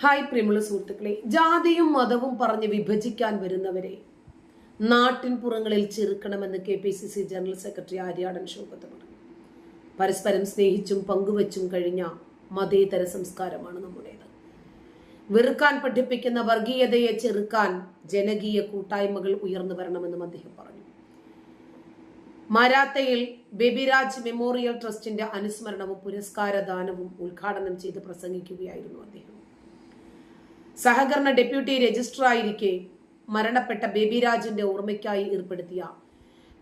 Hi പ്രിയമുള്ള സുഹൃത്തുക്കളെ ജാതിയും മതവും പറഞ്ഞ് വിഭജിക്കാൻ വരുന്നവരെ നാട്ടിൻ പുറങ്ങളിൽ ചെറുക്കണമെന്ന് K P C C general secretary Aryadan ശോഭത്ത് പറഞ്ഞു. പരസ്പരം സ്നേഹിച്ചും പങ്കുവച്ചും കഴിഞ്ഞ മതേതര സംസ്കാരമാണ് നമ്മുടേത്. വെറുക്കാൻ പഠിപ്പിക്കുന്ന വർഗീയതയെ ചെറുക്കാൻ ജനകീയ കൂട്ടായ്മകൾ ഉയർന്നു വരണമെന്നും അദ്ദേഹം പറഞ്ഞു. മരാത്തയിൽ ബേബിരാജ് മെമ്മോറിയൽ ട്രസ്റ്റിന്റെ അനുസ്മരണവും പുരസ്കാരദാനവും ഉദ്ഘാടനം ചെയ്ത് പ്രസംഗിക്കുകയായിരുന്നു അദ്ദേഹം. സഹകരണ ഡെപ്യൂട്ടി രജിസ്ട്രായിരിക്കെ മരണപ്പെട്ട ബേബിരാജിന്റെ ഓർമ്മയ്ക്കായി ഏർപ്പെടുത്തിയ.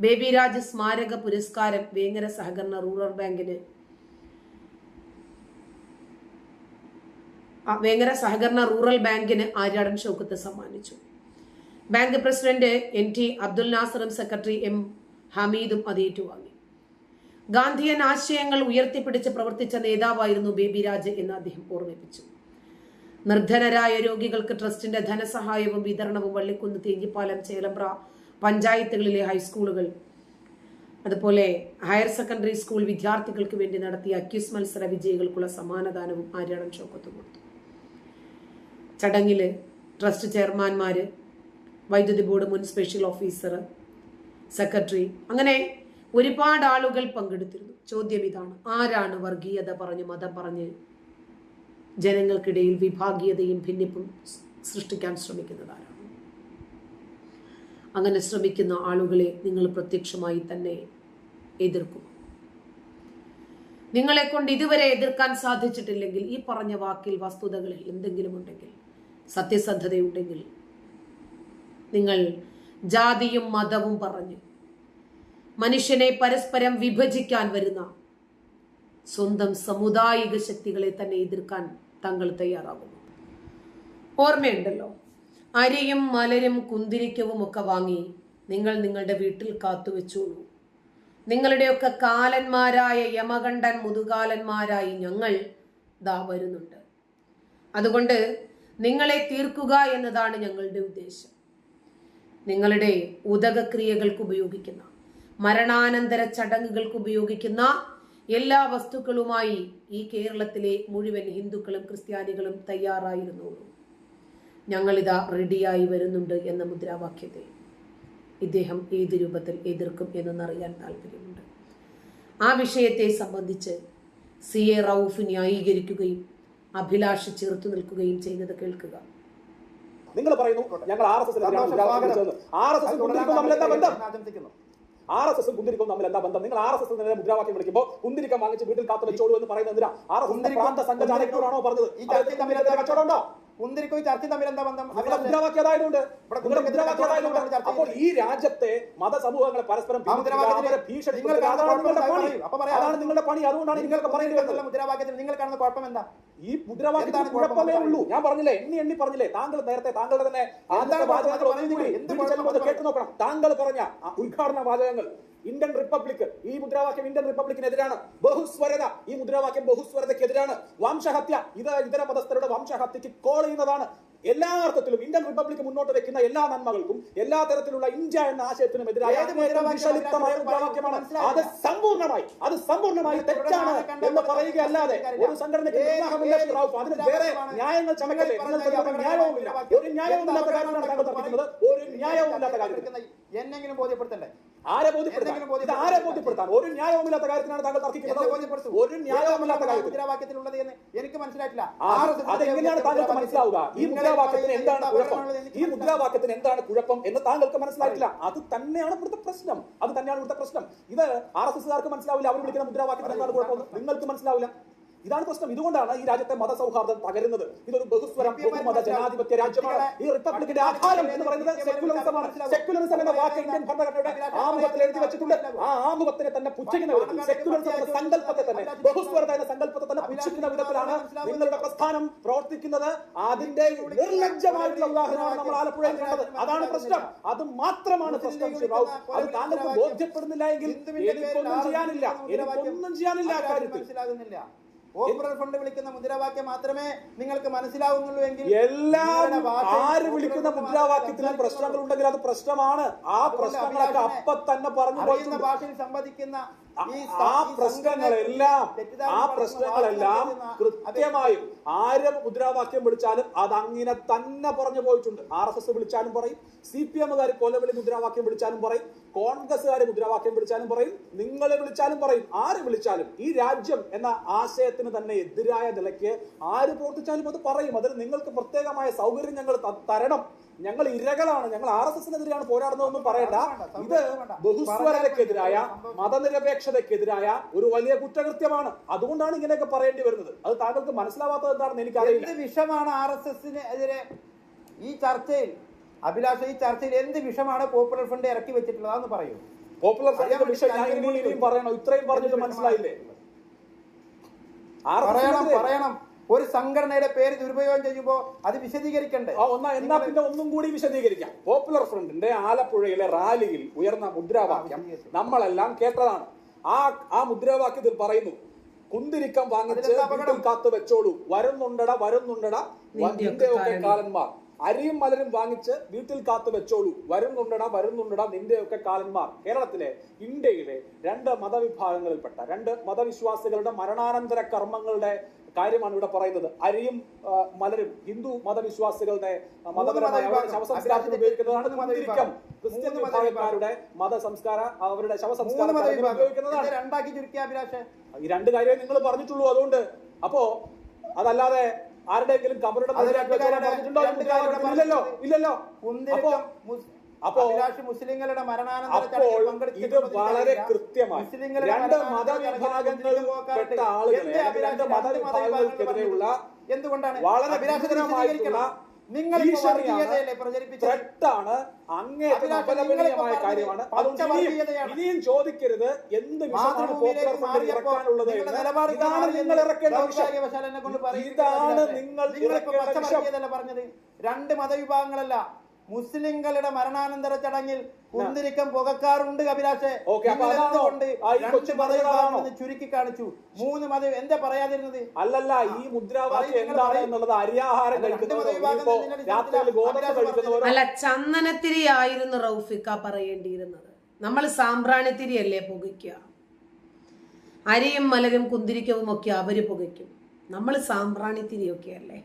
ബേബിരാജ് സ്മാരക പുരസ്കാരം വേങ്ങര സഹകരണ റൂറൽ ബാങ്കിന് വേങ്ങര സഹകരണ റൂറൽ ബാങ്കിന് ആര്യാടൻ ഷൗക്കത്ത് സമ്മാനിച്ചു. Bank president N T Abdul നാസറും secretary M ഹമീദും അത് ഏറ്റുവാങ്ങി. ഗാന്ധിയൻ ആശയങ്ങൾ ഉയർത്തിപ്പിടിച്ച് പ്രവർത്തിച്ച നേതാവായിരുന്നു ബേബിരാജ് എന്ന് അദ്ദേഹം ഓർമ്മിപ്പിച്ചു. നിർധനരായ രോഗികൾക്ക് ട്രസ്റ്റിന്റെ ധനസഹായവും വിതരണവും വള്ളിക്കുന്ന് തേഞ്ഞിപ്പാലം ചേലമ്പ്ര പഞ്ചായത്തുകളിലെ ഹൈസ്കൂളുകൾ. അതുപോലെ ഹയർ സെക്കൻഡറി സ്കൂൾ വിദ്യാർത്ഥികൾക്ക് വേണ്ടി നടത്തിയ അക്യൂസ് മത്സര വിജയികൾക്കുള്ള സമ്മാനദാനവും ആര്യാടൻ ചോക്കത്ത് കൊടുത്തു. ചടങ്ങിൽ ട്രസ്റ്റ് ചെയർമാൻമാര് വൈദ്യുതി ബോർഡ് മുൻ സ്പെഷ്യൽ ഓഫീസർ സെക്രട്ടറി അങ്ങനെ ഒരുപാട് ആളുകൾ പങ്കെടുത്തിരുന്നു. ചോദ്യം ഇതാണ് ആരാണ് വർഗീയത പറഞ്ഞ് മതം പറഞ്ഞ് ജനങ്ങൾക്കിടയിൽ വിഭാഗീയതയും ഭിന്നിപ്പും സൃഷ്ടിക്കാൻ ശ്രമിക്കുന്നത് അങ്ങനെ ശ്രമിക്കുന്ന ആളുകളെ നിങ്ങൾ പ്രത്യക്ഷമായി തന്നെ എതിർക്കും. നിങ്ങളെ കൊണ്ട് ഇതുവരെ എതിർക്കാൻ സാധിച്ചിട്ടില്ലെങ്കിൽ ഈ പറഞ്ഞ വാക്കിൽ വസ്തുതകളിൽ എന്തെങ്കിലും ഉണ്ടെങ്കിൽ സത്യസന്ധതയുണ്ടെങ്കിൽ നിങ്ങൾ ജാതിയും മതവും പറഞ്ഞ് മനുഷ്യനെ പരസ്പരം വിഭജിക്കാൻ വരുന്ന സ്വന്തം സമുദായിക ശക്തികളെ തന്നെ എതിർക്കാൻ താങ്കൾ തയ്യാറാകുന്നു. ഓർമ്മയുണ്ടല്ലോ അരിയും മലരും കുന്തിരിക്കവും ഒക്കെ വാങ്ങി നിങ്ങൾ നിങ്ങളുടെ വീട്ടിൽ കാത്തുവെച്ചോളൂ. നിങ്ങളുടെയൊക്കെ കാലന്മാരായ യമകണ്ഠൻ മുതുകാലന്മാരായി ഞങ്ങൾ ദാ വരുന്നുണ്ട്. അതുകൊണ്ട് നിങ്ങളെ തീർക്കുക എന്നതാണ് ഞങ്ങളുടെ ഉദ്ദേശം. നിങ്ങളുടെ ഉദകക്രിയകൾക്ക് ഉപയോഗിക്കുന്ന മരണാനന്തര ചടങ്ങുകൾക്ക് ഉപയോഗിക്കുന്ന എല്ലാ വസ്തുക്കളുമായി ഈ കേരളത്തിലെ മുഴുവൻ ഹിന്ദുക്കളും ക്രിസ്ത്യാനികളും തയ്യാറായിരുന്നുള്ളൂ ഞങ്ങളിതാ റെഡിയായി വരുന്നുണ്ട് എന്ന മുദ്രാവാക്യത്തെ ഇദ്ദേഹം ഏത് രൂപത്തിൽ എതിർക്കും എന്നറിയാൻ താല്പര്യമുണ്ട് ആ വിഷയത്തെ സംബന്ധിച്ച് സി എ റൌഫ് ന്യായീകരിക്കുകയും അഭിലാഷ് ചെറുത്തു നിൽക്കുകയും ചെയ്യുന്നത് കേൾക്കുക. നിങ്ങൾ പറയുന്നു ഞങ്ങൾ R S S R S S R S S കുന്തിരിക്കും തമ്മിൽ എന്താ ബന്ധം? നിങ്ങൾ ആർ എസ് എസ് മുദ്രാവാക്യം വിളിക്കുമ്പോൾ കുന്തിരിക്കം വാങ്ങിച്ച് വീട്ടിൽ കാത്തു വെച്ചോളൂ എന്ന് പറയുന്നത് എന്തിനാ ആർ എസ് പ്രാന്ത സംഘചാലകരോടാണോ പറഞ്ഞത്? ഈ കാര്യത്തിൽ തമ്മിൽ എന്താ കച്ചവടം ഉണ്ടോ? കുന്തിരിക്കും ഈ ചർച്ചയും തമ്മിൽ എന്താ ബന്ധം? മുദ്രാവാക്യതായതുകൊണ്ട് ഇവിടെ ചർച്ച അപ്പോൾ ഈ രാജ്യത്തെ മതസമൂഹങ്ങളെ പരസ്പരം അതാണ് നിങ്ങളുടെ പണി. അതുകൊണ്ടാണ് നിങ്ങൾക്ക് പറയുന്നത് മുദ്രാവാക്യത്തിൽ നിങ്ങൾ കാണുന്ന കുഴപ്പം എന്താ ഈ മുദ്രാവാക്യത്തിന് കുഴപ്പമേ ഉള്ളൂ. ഞാൻ പറഞ്ഞില്ലേ എണ്ണി എണ്ണി പറഞ്ഞില്ലേ താങ്കൾ നേരത്തെ താങ്കളുടെ തന്നെ കേട്ടു നോക്കണം. താങ്കൾ പറഞ്ഞ ഉദ്ഘാടന വാചകങ്ങൾ ഇന്ത്യൻ റിപ്പബ്ലിക് ഈ മുദ്രാവാക്യം ഇന്ത്യൻ റിപ്പബ്ലിക്കിനെതിരാണ്. ബഹുസ്വരത ഈ മുദ്രാവാക്യം ബഹുസ്വരതയ്ക്കെതിരാണ്. വംശഹത്യ ഇത് ഇതര മതസ്ഥരുടെ വംശഹത്യക്ക് കോൾ ചെയ്യുന്നതാണ് എല്ലാ അർത്ഥത്തിലും ഇന്ത്യൻ റിപ്പബ്ലിക് മുന്നോട്ട് വെക്കുന്ന എല്ലാ നന്മകൾക്കും എല്ലാ തരത്തിലുള്ള ഇന്ത്യ എന്ന ആശയത്തിനും എതിരായ മുദ്രാവാക്യം അത് സമ്പൂർണമായി അത് സമ്പൂർണമായി തെറ്റാണ് എന്ന് പറയുകയല്ലാതെ ഒരു സംഘടനയ്ക്ക്. അതിന് വേറെ ന്യായങ്ങൾ ചമക്കല്ലേ? ന്യായവുമില്ല. ഒരു ന്യായവുമില്ലാത്ത കാര്യമാണ് താങ്കൾ തർപ്പിക്കുന്നത് ഒരു ന്യായവുമില്ലാത്ത കാര്യത്തിൽ എന്നെങ്കിലും ബോധ്യപ്പെടുത്തണ്ടേ? ആരെ ബോധ്യപ്പെടുത്താൻ? ആരെ ബോധ്യപ്പെടുത്താൻ? ഒരു ന്യായവുമില്ലാത്ത കാര്യത്തിനാണ് താങ്കൾ തർക്കിക്കുന്നത്. ഒരു ന്യായവുമില്ലാത്ത കാര്യത്തിൽ എനിക്ക് മനസ്സിലായിട്ടില്ല. അതെങ്ങനെയാണ് താങ്കൾക്ക് മനസ്സിലാവുക? ഈ മുദ്രാവാക്യത്തിന് എന്താണ് കുഴപ്പം? ഈ മുദ്രാവാക്യത്തിന് എന്താണ് കുഴപ്പം എന്ന് താങ്കൾക്ക് മനസ്സിലായിട്ടില്ല. അത് തന്നെയാണ് ഇവിടുത്തെ പ്രശ്നം. അത് തന്നെയാണ് ഇവിടുത്തെ പ്രശ്നം. ഇത് ആർ എസ് എസ്കാർക്ക് മനസ്സിലാവില്ല. അവർ വിളിക്കുന്ന മുദ്രാവാക്യത്തിന് എന്താണ് കുഴപ്പം നിങ്ങൾക്ക് മനസ്സിലാവില്ല? ഇതാണ് പ്രശ്നം. ഇതുകൊണ്ടാണ് ഈ രാജ്യത്തെ മതസൗഹാർദ്ദം തകരുന്നത്. ഇതൊരു ബഹുസ്വരം ബഹുമത ജനാധിപത്യ രാജ്യമാണ്. ഈ റിപ്പബ്ലിക്കിന്റെ ആധാരം എന്ന് പറയുന്നത് സെക്യുലറിസമാണ് സെക്യുലറിസം എന്ന വാക്ക് ഇന്ത്യൻ ഭരണഘടനയുടെ ആമുഖത്തിൽ എഴുതി വെച്ചിട്ടുണ്ട്. ആ ആമുഖത്തിനെ തന്നെ പുച്ഛിക്കുന്ന വിധത്തിൽ സെക്യുലറിസം എന്ന സങ്കല്പത്തെ തന്നെ. ബഹുസ്വരത എന്ന സങ്കല്പത്തെ തന്നെ പുച്ഛിക്കുന്ന വിധത്തിലാണ് നിങ്ങളുടെ പ്രസ്ഥാനം പ്രവർത്തിക്കുന്നത്. അതിന്റെ നിർലജ്ജമായിട്ടുള്ള ഉദാഹരണമാണ് നമ്മൾ ആലപ്പുഴയിൽ കണ്ടത്. അതാണ് പ്രശ്നം. അത് മാത്രമാണ് പ്രശ്നം ശ്രീ അത് താങ്കൾക്ക് ബോധ്യപ്പെടുന്നില്ല എങ്കിൽ എനിക്കൊന്നും ചെയ്യാനില്ല. എനിക്കൊന്നും ചെയ്യാനില്ല ആ കാര്യത്തിൽ. മനസ്സിലാകുന്നില്ല ഫണ്ട് വിളിക്കുന്ന മുദ്രാവാക്യം മാത്രമേ നിങ്ങൾക്ക് മനസ്സിലാവുന്നുള്ളൂ എങ്കിൽ എല്ലാം ആര് വിളിക്കുന്ന മുദ്രാവാക്യത്തിലും പ്രശ്നങ്ങൾ ഉണ്ടെങ്കിൽ അത് പ്രശ്നമാണ്. ആ പ്രശ്നങ്ങളൊക്കെ അപ്പൊ തന്നെ പറഞ്ഞു പോയിട്ടുണ്ട്. ഭാഷയിൽ സംവദിക്കുന്ന ആ പ്രശ്നങ്ങളെല്ലാം ആ പ്രശ്നങ്ങളെല്ലാം കൃത്യമായും ആര് മുദ്രാവാക്യം വിളിച്ചാലും അത് അങ്ങനെ തന്നെ പറഞ്ഞു പോയിട്ടുണ്ട്. ആർ എസ് എസ് വിളിച്ചാലും പറയും സി പി എമ്മുകാർ കൊലവിളി മുദ്രാവാക്യം വിളിച്ചാലും പറയും കോൺഗ്രസ്സുകാർ മുദ്രാവാക്യം വിളിച്ചാലും പറയും നിങ്ങളെ വിളിച്ചാലും പറയും ആര് വിളിച്ചാലും. ഈ രാജ്യം എന്ന ആശയത്തിന് തന്നെ എതിരായ നിലയ്ക്ക് ആര് പ്രവർത്തിച്ചാലും അത് പറയും. അതിൽ നിങ്ങൾക്ക് പ്രത്യേകമായ സൗകര്യം ഞങ്ങൾ തരണം. ഞങ്ങൾ ഇരകളാണ്. ഞങ്ങൾ ആർ എസ് എസിനെതിരെയാണ് പോരാടുന്നതെന്നും പറയണ്ട. ഇത് ബഹുസ്വരതയ്ക്കെതിരായ മതനിരപേക്ഷതക്കെതിരായ ഒരു വലിയ കുറ്റകൃത്യമാണ്. അതുകൊണ്ടാണ് ഇങ്ങനെയൊക്കെ പറയേണ്ടി വരുന്നത്. അത് താങ്കൾക്ക് മനസ്സിലാവാത്തത് എന്താണെന്ന് എനിക്കറിയില്ല. എന്ത് വിഷമാണ് ആർ എസ് എസിന് എതിരെ ഈ ചർച്ചയിൽ? അഭിലാഷ ഈ ചർച്ചയിൽ എന്ത് വിഷമാണ് പോപ്പുലർ ഫ്രണ്ട് ഇറക്കി വെച്ചിട്ടുള്ളതെന്ന് പറയൂ. പോപ്പുലർ ഫ്രണ്ട് ഞാൻ ഇനിയും പറയണോ. ഇത്രയും പറഞ്ഞിട്ട് മനസ്സിലായില്ലേ? പറയണം പറയണം. ഒരു സംഘടനയുടെ പേര് ദുരുപയോഗം ചെയ്യുമ്പോൾ അത് വിശദീകരിക്കണ്ടേ? ആ ഒന്നാ എന്നാ പിന്നെ ഒന്നും കൂടി വിശദീകരിക്കാം. പോപ്പുലർ ഫ്രണ്ടിന്റെ ആലപ്പുഴയിലെ റാലിയിൽ ഉയർന്ന മുദ്രാവാക്യം നമ്മളെല്ലാം കേട്ടതാണ്. ആ ആ മുദ്രാവാക്യത്തിൽ പറയുന്നു കുന്തിരിക്കം വാങ്ങിച്ച് അപകടം? വീട്ടിൽ കാത്തു വെച്ചോളൂ. വരുന്നുണ്ടട വരുന്നുണ്ടട. നിന്റെയൊക്കെ. കാലന്മാർ. അരിയും മലരും വാങ്ങിച്ച് വീട്ടിൽ കാത്തു വെച്ചോളൂ. വരുന്നുണ്ടട വരുന്നുണ്ടട നിന്റെയൊക്കെ കാലന്മാർ. കേരളത്തിലെ ഇന്ത്യയിലെ രണ്ട് മതവിഭാഗങ്ങളിൽപ്പെട്ട രണ്ട് മതവിശ്വാസികളുടെ മരണാനന്തര കർമ്മങ്ങളുടെ കാര്യമാണ് ഇവിടെ പറയുന്നത്. അരിയും മലരും ഹിന്ദു മതവിശ്വാസികളുടെ മതപരമായുടെ മതപരമായ സംസ്കാര ശവസംസ്കാരത്തിന് ഉപയോഗിക്കുന്നതാണ് ക്രിസ്ത്യൻ വിഭാഗക്കാരുടെ മതസംസ്കാര അവരുടെ ശവസംസ്കാരം ശവസംസ്കാരത്തിന് മതവിഭാഗം ഉപയോഗിക്കുന്നതാണ്. രണ്ടാക്കി ചുരുക്കിയ അഭിലാഷ്. ഈ രണ്ട് കാര്യമേ നിങ്ങൾ പറഞ്ഞിട്ടുള്ളൂ അതുകൊണ്ട്. അപ്പോ അതല്ലാതെ ആരുടെയെങ്കിലും കബറുടെ ഇല്ലല്ലോ ഇല്ലല്ലോ. അപ്പോ അപ്പോ- മുസ്ലിങ്ങളുടെ മരണാനന്തര ഇത് വളരെ. കൃത്യമായി രണ്ട് മതവിഭാഗങ്ങളിൽ പെട്ട ആളുകളെ രണ്ട് മതവിഭാഗങ്ങൾക്കെതിരെയുള്ള എന്തുകൊണ്ടാണ്? വളരെ വിശദീകരിക്കണം. നിങ്ങൾ ഇപ്പോൾ അങ്ങേ അപലപനീയമായ കാര്യമാണ്. ഇനിയും ചോദിക്കരുത് എന്ത് പോപ്പുലർ ഇറക്കാനുള്ളത് ഇതാണ് നിങ്ങൾ ഇറക്കേണ്ട വിഷയം. ഇതാണ് നിങ്ങൾ പറഞ്ഞത്? രണ്ട് മതവിഭാഗങ്ങളല്ല. മുസ്ലിങ്ങളുടെ മരണാനന്തര ചടങ്ങിൽ കുന്തിരിക്കം പുകക്കാറുണ്ട് അഭിലാഷെ ചുരുക്കി കാണിച്ചു. മൂന്ന് മത എന്താ പറയാതിരുന്നത്? അല്ലല്ല ഈ മുദ്രാവാക്യം എന്താണ് എന്നുള്ളത് അരിയാഹാരം അല്ല ചന്ദനത്തിരി ആയിരുന്നു റൗഫിക്ക പറയേണ്ടിയിരുന്നത്. നമ്മൾ സാമ്പ്രാണിത്തിരി അല്ലേ പുകയ്ക്കുക അരിയും മലരും കുന്തിരിക്കവും ഒക്കെ അവർ പുകയ്ക്കും. നമ്മൾ സാമ്പ്രാണിത്തിരിയൊക്കെ അല്ലേ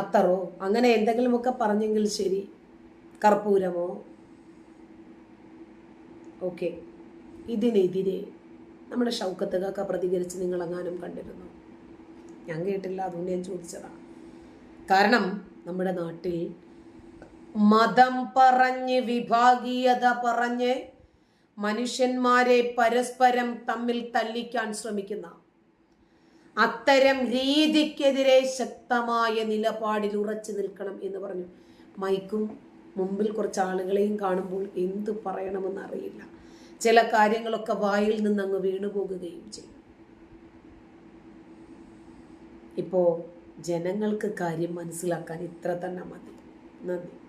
അത്തറോ അങ്ങനെ എന്തെങ്കിലുമൊക്കെ പറഞ്ഞെങ്കിൽ ശരി. കർപ്പൂരമോ? ഓക്കെ. ഇതിനെതിരെ നമ്മുടെ ഷൗക്കത്തുകൊക്കെ പ്രതികരിച്ച് നിങ്ങളെങ്ങാനും കണ്ടിരുന്നു? ഞാൻ കേട്ടില്ല അതുകൊണ്ട് ഞാൻ ചോദിച്ചതാണ് കാരണം നമ്മുടെ നാട്ടിൽ മതം പറഞ്ഞ് വിഭാഗീയത പറഞ്ഞ് മനുഷ്യന്മാരെ പരസ്പരം തമ്മിൽ തല്ലിക്കാൻ ശ്രമിക്കുന്ന അത്തരം രീതിക്കെതിരെ ശക്തമായ നിലപാടിൽ ഉറച്ചു നിൽക്കണം എന്ന് പറഞ്ഞു. മൈക്കും മുമ്പിൽ കുറച്ച് ആളുകളെയും കാണുമ്പോൾ എന്ത് പറയണമെന്ന് അറിയില്ല ചില കാര്യങ്ങളൊക്കെ വായിൽ നിന്ന് അങ്ങ് വീണുപോകുകയും ചെയ്യും. ഇപ്പോൾ ജനങ്ങൾക്ക് കാര്യം മനസ്സിലാക്കാൻ ഇത്ര തന്നെ മതി. നന്ദി.